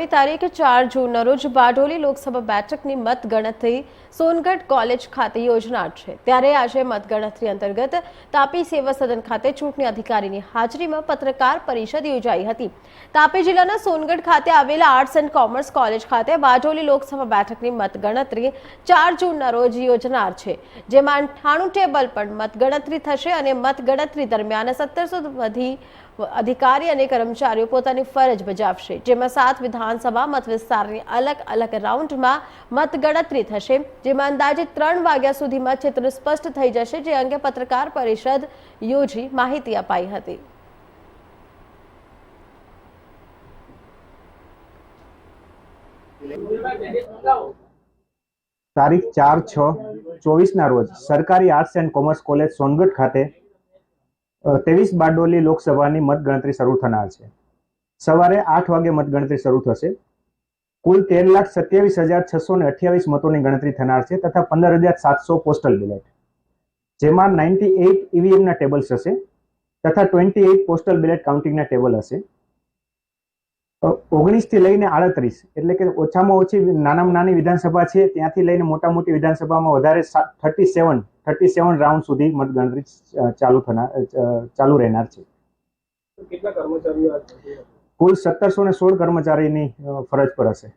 આગામી તારીખ ચાર જૂનના રોજ બારડોલી લોકસભા બેઠકની મતગણતરી સોનગઢ કોલેજ ખાતે યોજનાર છે. ત્યારે આજે મતગણતરી અંતર્ગત તાપી સેવા સદન ખાતે ચૂંટણી અધિકારીની હાજરીમાં પત્રકાર પરિષદ યોજાઈ હતી. તાપી જિલ્લાના સોનગઢ ખાતે આવેલા આર્ટ્સ એન્ડ કોમર્સ કોલેજ ખાતે બારડોલી લોકસભા બેઠકની મતગણતરી ચાર જૂનના રોજ યોજનાર છે. જેમાં અઠ્ઠાણું ટેબલ પર મતગણતરી થશે અને મતગણતરી દરમિયાન સત્તરસો વધી અધિકારી અને કર્મચારીઓ પોતાની ફરજ બજાવશે. જેમાં સાત વિધાનસભા મત વિસ્તારની અલગ અલગ રાઉન્ડમાં મતગણતરી થશે, જેમાં અંદાજે ત્રણ વાગ્યા સુધીમાં ચિત્ર સ્પષ્ટ થઈ જશે, જે અંગે પત્રકાર પરિષદ યોજી માહિતી અપાઈ હતી. તારીખ ચાર છ ચોવીસના રોજ સરકારી arts and commerce college Songadh ખાતે ત્રેવીસ બારડોલી લોકસભાની મતગણતરી શરૂ થનાર છે. સવારે આઠ વાગે મતગણતરી શરૂ થશે. કુલ તેર લાખ સત્યાવીસ હજાર છસો ને અઠ્યાવીસ મતોની ગણતરી થનાર છે તથા પંદર હજાર સાતસો પોસ્ટલ બેલેટ. જેમાં નાઇન્ટી એઇટ ઈવીએમના ટેબલ્સ હશે તથા ટ્વેન્ટી એઇટ પોસ્ટલ બેલેટ કાઉન્ટિંગના ટેબલ હશે. ઓગણીસથી લઈને આડત્રીસ, એટલે કે ઓછામાં ઓછી નાનામાં નાની વિધાનસભા છે, ત્યાંથી લઈને મોટા મોટી વિધાનસભામાં વધારે thirty seven thirty seven round સુધી મતગણતરી ચાલુ થનાર ચાલુ રહેનાર છે. કેટલા કર્મચારીઓ? કુલ સત્તરસો ને સોળ કર્મચારીની ફરજ પર હશે.